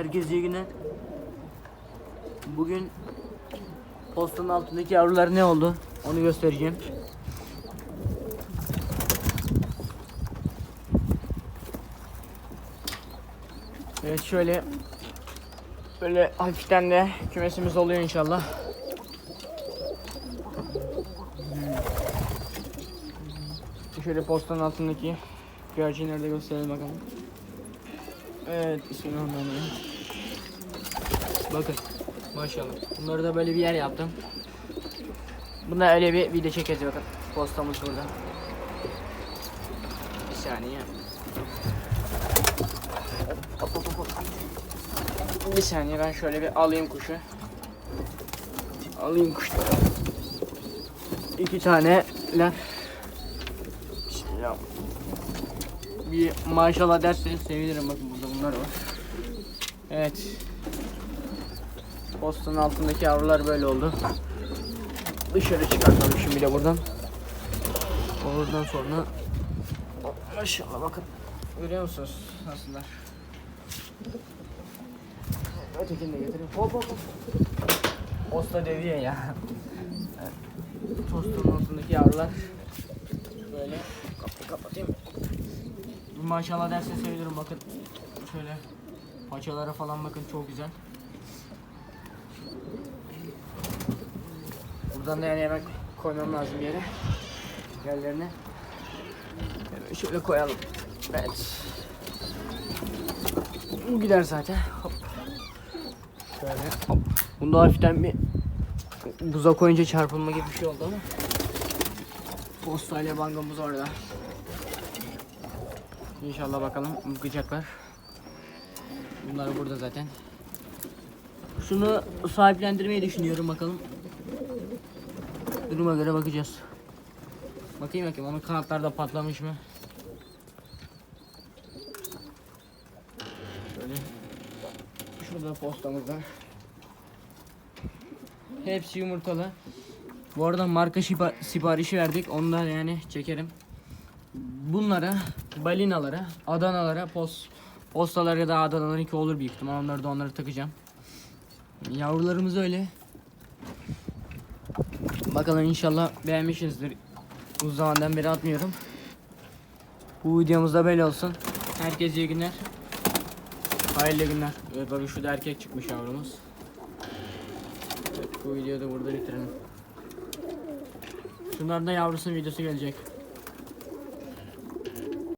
Herkese iyi günler. Bugün postanın altındaki yavrular ne oldu? Onu göstereceğim. Evet şöyle böyle hafiften de kümesimiz oluyor inşallah. Şöyle postanın altındaki güvercinleri de gösterelim bakalım. Evet bismillahirrahmanirrahim. Bakın maşallah. Bunları da böyle bir yer yaptım. Buna öyle bir video çekeceğiz bakın. Postamız burada. Bir saniye. Bir saniye ben şöyle bir alayım kuşu. Alayım kuşları. İki taneler. Bismillah. Bir maşallah derseniz sevinirim bakın burada bunlar var. Evet. Postanın altındaki yavrular böyle oldu. Dışarı çıkartalım şimdi de buradan. Oradan sonra maşallah bakın. Görüyor musunuz nasıllar? Ötekini de getireyim. Hop hop hop. Posta deviye ya. Postanın altındaki yavrular böyle kapıyı kapatayım. Maşallah derse sevinirim bakın. Şöyle paçalara falan bakın çok güzel. Buradan da yani hemen koymam lazım yere. Yerlerine. Evet, şöyle koyalım. Evet. Bu gider zaten. Hop. Şöyle hop. Bunda hafiften bir buza koyunca çarpılma gibi bir şey oldu ama. Postayla bangamız orada. İnşallah bakalım bıkacaklar. Bunlar burada zaten. Şunu sahiplendirmeyi düşünüyorum bakalım. Duruma göre bakacağız. Bakayım bakayım onun kanatları da patlamış mı? Şöyle. Şurada postamız var. Hepsi yumurtalı. Bu arada marka şipa- siparişi verdik. Onu da yani çekerim. Bunlara, balinalara, Adanalara, post postalar ya da Adanalarınki olur büyük ihtimal. Onları da onları takacağım. Yavrularımız öyle. Bakalım inşallah beğenmişsinizdir. Uzun zamandan beri atmıyorum. Bu videomuz da böyle olsun. Herkese iyi günler. Hayırlı günler. Evet bakın şu da erkek çıkmış yavrumuz. Evet, bu videoyu da burada bitirelim. Şunların da yavrusunun videosu gelecek.